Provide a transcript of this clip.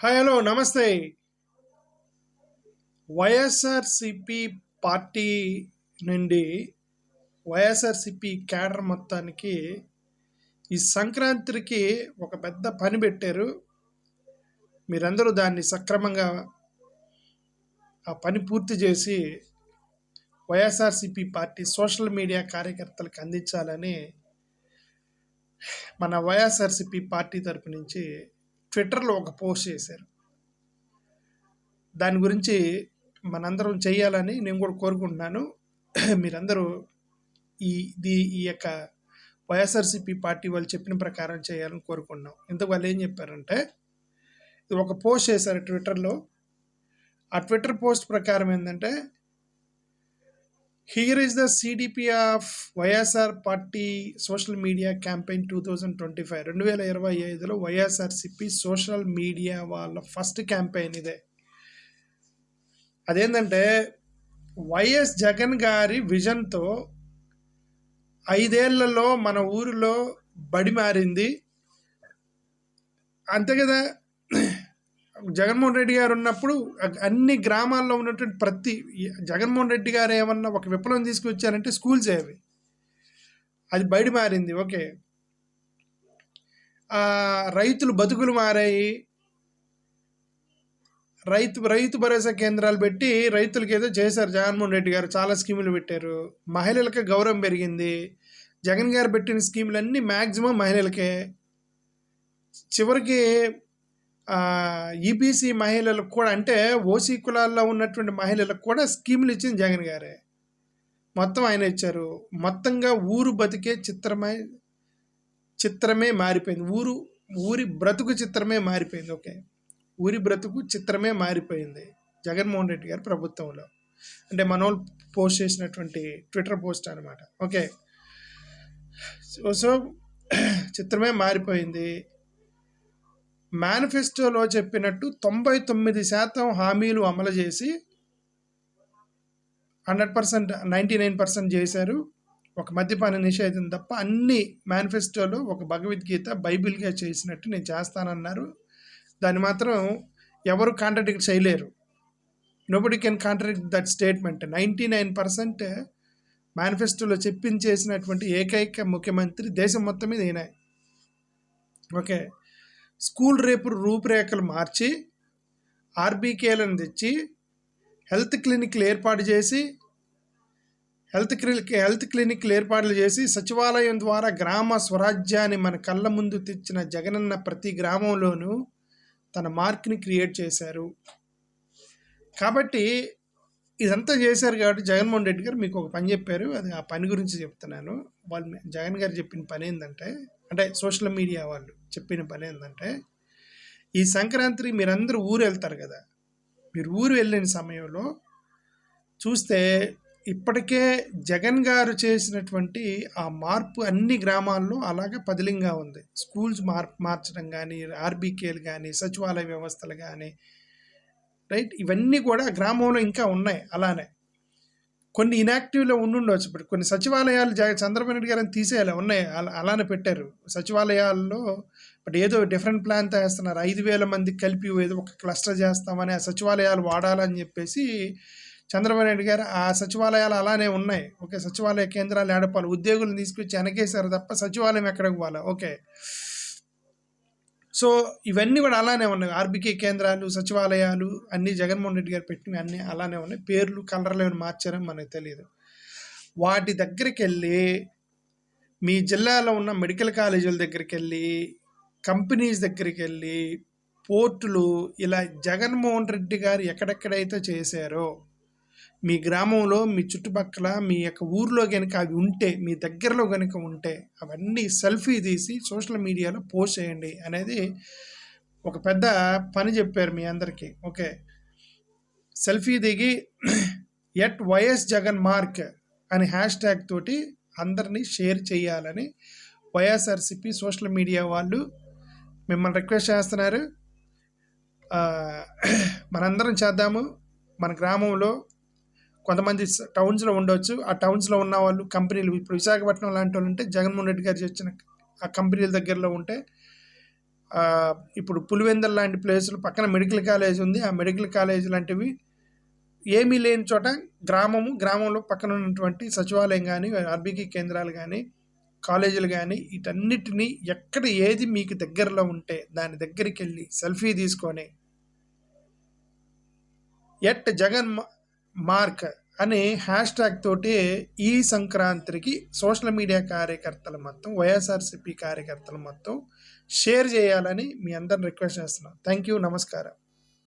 Hi hello నమస్తే. YSRCP party నుండి YSRCP cadre మొత్తానికి ఈ సంక్రాంతికి ఒక పెద్ద పని పెట్టారు. మీరందరూ దాన్ని సక్రమంగా ఆ పని పూర్తి చేసి వైఎస్ఆర్సిపి పార్టీ సోషల్ మీడియా కార్యకర్తలకు అందించాలని మన వైఎస్ఆర్సిపి పార్టీ తరపు నుంచి ట్విట్టర్లో ఒక పోస్ట్ చేశారు. దాని గురించి మనందరం చేయాలని నేను కూడా కోరుకుంటున్నాను. మీరందరూ ఈ ఇది ఈ యొక్క వైఎస్ఆర్సీపీ పార్టీ వాళ్ళు చెప్పిన ప్రకారం చేయాలని కోరుకుంటున్నాం. ఇంతకు వాళ్ళు ఏం చెప్పారంటే ఇది ఒక పోస్ట్ చేశారు ట్విట్టర్లో. ఆ ట్విట్టర్ పోస్ట్ ప్రకారం ఏంటంటే here is the CDP of YSR party social media campaign two thousand twenty five రెండు వేల ఇరవై ఐదులో వైఎస్ఆర్సిపి సోషల్ మీడియా వాళ్ళ ఫస్ట్ క్యాంపెయిన్ ఇదే. అదేంటంటే వైఎస్ జగన్ గారి విజన్తో ఐదేళ్ళలో మన ఊరిలో బడి మారింది. అంతే కదా? జగన్మోహన్ రెడ్డి గారు ఉన్నప్పుడు అన్ని గ్రామాల్లో ఉన్నటువంటి ప్రతి జగన్మోహన్ రెడ్డి గారు ఏమన్నా ఒక విప్లవం తీసుకొచ్చారంటే స్కూల్స్ అవి అది బయట మారింది. ఓకే. రైతులు బతుకులు మారాయి. రైతు రైతు భరోసా కేంద్రాలు పెట్టి రైతులకి ఏదో చేశారు జగన్మోహన్ రెడ్డి గారు. చాలా స్కీములు పెట్టారు. మహిళలకు గౌరవం పెరిగింది. జగన్ గారు పెట్టిన స్కీములన్నీ మ్యాక్సిమం మహిళలకే. చివరికి ఈబీసీ మహిళలకు కూడా అంటే ఓసీ కులాల్లో ఉన్నటువంటి మహిళలకు కూడా స్కీములు ఇచ్చింది జగన్ గారే. మొత్తం ఆయన ఇచ్చారు. మొత్తంగా ఊరు బతికే చిత్రమై చిత్రమే మారిపోయింది. ఊరు ఊరి బ్రతుకు చిత్రమే మారిపోయింది. ఓకే. ఊరి బ్రతుకు చిత్రమే మారిపోయింది జగన్మోహన్ రెడ్డి గారు ప్రభుత్వంలో. అంటే మనోళ్ళు పోస్ట్ చేసినటువంటి ట్విట్టర్ పోస్ట్ అనమాట ఓకే. సో చిత్రమే మారిపోయింది. మేనిఫెస్టోలో చెప్పినట్టు తొంభై తొమ్మిది శాతం హామీలు అమలు చేసి hundred percent ninety nine percent చేశారు. ఒక మద్యపాన నిషేధం తప్ప అన్ని మేనిఫెస్టోలో ఒక భగవద్గీత బైబిల్గా చేసినట్టు నేను చేస్తానన్నారు. దాన్ని మాత్రం ఎవరు కాంట్రడిక్ట్ చేయలేరు. Nobody can contradict that statement ninety nine percent మేనిఫెస్టోలో చెప్పించేసినటువంటి ఏకైక ముఖ్యమంత్రి దేశం మొత్తం మీద ఈయన. ఓకే. స్కూల్ రేపు రూపురేఖలు మార్చి ఆర్బీకేలను తెచ్చి హెల్త్ క్లినిక్లు ఏర్పాటు చేసి హెల్త్ క్లినిక్ హెల్త్ క్లినిక్లు ఏర్పాట్లు చేసి సచివాలయం ద్వారా గ్రామ స్వరాజ్యాన్ని మన కళ్ళ ముందు తెచ్చిన జగనన్న ప్రతి గ్రామంలోనూ తన మార్క్ని క్రియేట్ చేశారు. కాబట్టి ఇదంతా చేశారు కాబట్టి జగన్మోహన్ రెడ్డి గారు మీకు ఒక పని చెప్పారు. అది ఆ పని గురించి చెప్తున్నాను. వాళ్ళు జగన్ గారు చెప్పిన పని ఏంటంటే అంటే సోషల్ మీడియా వాళ్ళు చెప్పిన పని ఏంటంటే ఈ సంక్రాంతి మీరందరూ ఊరు వెళ్తారు కదా మీరు ఊరు వెళ్ళిన సమయంలో చూస్తే ఇప్పటికే జగన్ గారు చేసినటువంటి ఆ మార్పు అన్ని గ్రామాల్లో అలాగే పదిలింగా ఉంది. స్కూల్స్ మార్ మార్చడం కానీ ఆర్బీకేలు కానీ సచివాలయ వ్యవస్థలు కానీ రైట్? ఇవన్నీ కూడా గ్రామంలో ఇంకా ఉన్నాయి అలానే. కొన్ని ఇనాక్టివ్లో ఉండుండవచ్చు ఇప్పుడు కొన్ని సచివాలయాలు జగ చంద్రబాబు నాయుడు గారిని తీసేయాలి. ఉన్నాయి. అలా అలానే పెట్టారు. సచివాలయాల్లో బట్ ఏదో డిఫరెంట్ ప్లాన్ చేస్తున్నారు ఐదు వేల మంది కలిపి ఏదో ఒక క్లస్టర్ చేస్తామని ఆ సచివాలయాలు వాడాలని చెప్పేసి చంద్రబాబు నాయుడు గారు ఆ సచివాలయాలు అలానే ఉన్నాయి. ఓకే సచివాలయ కేంద్రాలు ఏడపాలి. ఉద్యోగులను తీసుకొచ్చి వెనకేశారు తప్ప సచివాలయం ఎక్కడికి పోవాలి? ఓకే. సో ఇవన్నీ కూడా అలానే ఉన్నాయి. ఆర్బీకే కేంద్రాలు సచివాలయాలు అన్నీ జగన్మోహన్ రెడ్డి గారు పెట్టినవి అన్నీ అలానే ఉన్నాయి. పేర్లు కలర్లు ఏమైనా మార్చారని మనకు తెలియదు. వాటి దగ్గరికి వెళ్ళి మీ జిల్లాలో ఉన్న మెడికల్ కాలేజీల దగ్గరికి వెళ్ళి కంపెనీస్ దగ్గరికి వెళ్ళి పోర్టులు ఇలా జగన్మోహన్ రెడ్డి గారు ఎక్కడెక్కడైతే చేశారో మీ గ్రామంలో మీ చుట్టుపక్కల మీ యొక్క ఊర్లో కనుక అవి ఉంటే మీ దగ్గరలో కనుక ఉంటే అవన్నీ సెల్ఫీ తీసి సోషల్ మీడియాలో పోస్ట్ చేయండి అనేది ఒక పెద్ద పని చెప్పారు మీ అందరికీ. ఓకే. సెల్ఫీ దిగి ఎట్ వైఎస్ జగన్ మార్క్ అని హ్యాష్ ట్యాగ్ తోటి అందరినీ షేర్ చేయాలని వైఎస్ఆర్సిపి సోషల్ మీడియా వాళ్ళు మిమ్మల్ని రిక్వెస్ట్ చేస్తున్నారు. మనందరం చేద్దాము. మన గ్రామంలో కొంతమంది టౌన్స్లో ఉండవచ్చు ఆ టౌన్స్లో ఉన్న వాళ్ళు కంపెనీలు ఇప్పుడు విశాఖపట్నం లాంటి వాళ్ళు ఉంటే జగన్మోహన్ రెడ్డి గారు వచ్చిన ఆ కంపెనీల దగ్గరలో ఉంటే ఇప్పుడు పులివెందల్ లాంటి ప్లేసులు పక్కన మెడికల్ కాలేజ్ ఉంది. ఆ మెడికల్ కాలేజ్ లాంటివి ఏమీ లేని చోట గ్రామము గ్రామంలో పక్కన ఉన్నటువంటి సచివాలయం కానీ ఆర్బీకి కేంద్రాలు కానీ కాలేజీలు కానీ వీటన్నిటిని ఎక్కడ ఏది మీకు దగ్గరలో ఉంటే దాని దగ్గరికి వెళ్ళి సెల్ఫీ తీసుకొని ఎట్ జగన్ మార్క్ అనే హ్యాష్ ట్యాగ్ తోటి ఈ సంక్రాంతికి సోషల్ మీడియా కార్యకర్తలు మొత్తం వైఎస్ఆర్సిపి కార్యకర్తలు మొత్తం షేర్ చేయాలని మీ అందరిని రిక్వెస్ట్ చేస్తున్నాను థ్యాంక్ యూ నమస్కారం.